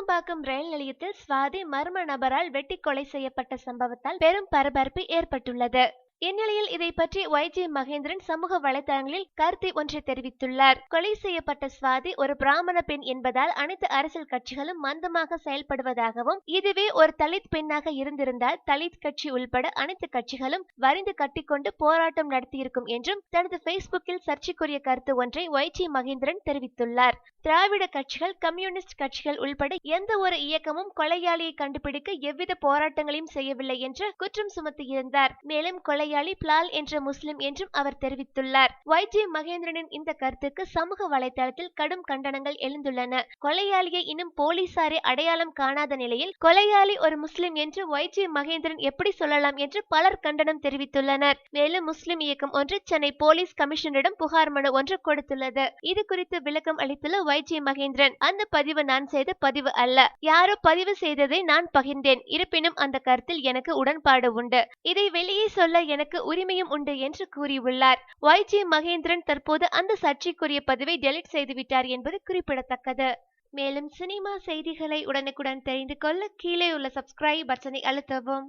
நுங்கம்பாக்கம் ரயில் நிலையத்தில் சுவாதி மர்ம நபரால் வெட்டி கொலை செய்யப்பட்ட சம்பவத்தால் பெரும் பரபரப்பு ஏற்பட்டுள்ளது. இந்நிலையில் இதை பற்றி ஒய்ஜி மகேந்திரன் சமூக வலைதளங்களில் கருத்து ஒன்றை தெரிவித்துள்ளார். கொலை செய்யப்பட்ட சுவாதி ஒரு பிராமண பெண் என்பதால் அனைத்து அரசியல் கட்சிகளும் மந்தமாக செயல்படுவதாகவும் இதுவே ஒரு தலித் பெண்ணாக இருந்திருந்தால் தலித் கட்சி உள்பட அனைத்து கட்சிகளும் வரிந்து கட்டிக்கொண்டு போராட்டம் நடத்தியிருக்கும் என்றும் தனது பேஸ்புக்கில் சர்ச்சைக்குரிய கருத்து ஒன்றை ஒய்ஜி மகேந்திரன் தெரிவித்துள்ளார். திராவிட கட்சிகள் கம்யூனிஸ்ட் கட்சிகள் உள்பட எந்த ஒரு இயக்கமும் கொலையாளியை கண்டுபிடிக்க எவ்வித போராட்டங்களையும் செய்யவில்லை என்று குற்றம் சுமத்தியிருந்தார். மேலும் கொலை கொலையாளி பிலால் என்ற முஸ்லிம் என்றும் அவர் தெரிவித்துள்ளார். ஒய்ஜி மகேந்திரனின் இந்த கருத்துக்கு சமூக வலைதளத்தில் கடும் கண்டனங்கள் எழுந்துள்ளன. கொலையாளியை இன்னும் போலீசாரே அடையாளம் காணாத நிலையில் கொலையாளி ஒரு முஸ்லிம் என்று ஒய்ஜி மகேந்திரன் எப்படி சொல்லலாம் என்று பலர் கண்டனம் தெரிவித்துள்ளனர். மேலும் முஸ்லிம் இயக்கம் ஒன்று சென்னை போலீஸ் கமிஷனரிடம் புகார் மனு ஒன்று கொடுத்துள்ளது. இது குறித்து விளக்கம் அளித்துள்ள ஒய்ஜி மகேந்திரன் அந்த பதிவு நான் செய்த பதிவு அல்ல. யாரோ பதிவு செய்ததை நான் பகிர்ந்தேன். இருப்பினும் அந்த கருத்தில் எனக்கு உடன்பாடு உண்டு. இதை வெளியே சொல்ல எனக்கு உரிமையும் உண்டு என்று கூறியுள்ளார். ஒய் ஜி மகேந்திரன் தற்போது அந்த சர்ச்சைக்குரிய பதிவை டெலிட் செய்துவிட்டார் என்பது குறிப்பிடத்தக்கது. மேலும் சினிமா செய்திகளை உடனுக்குடன் தெரிந்து கொள்ள கீழே உள்ள சப்ஸ்கிரைப் பட்டனை அழுத்தவும்.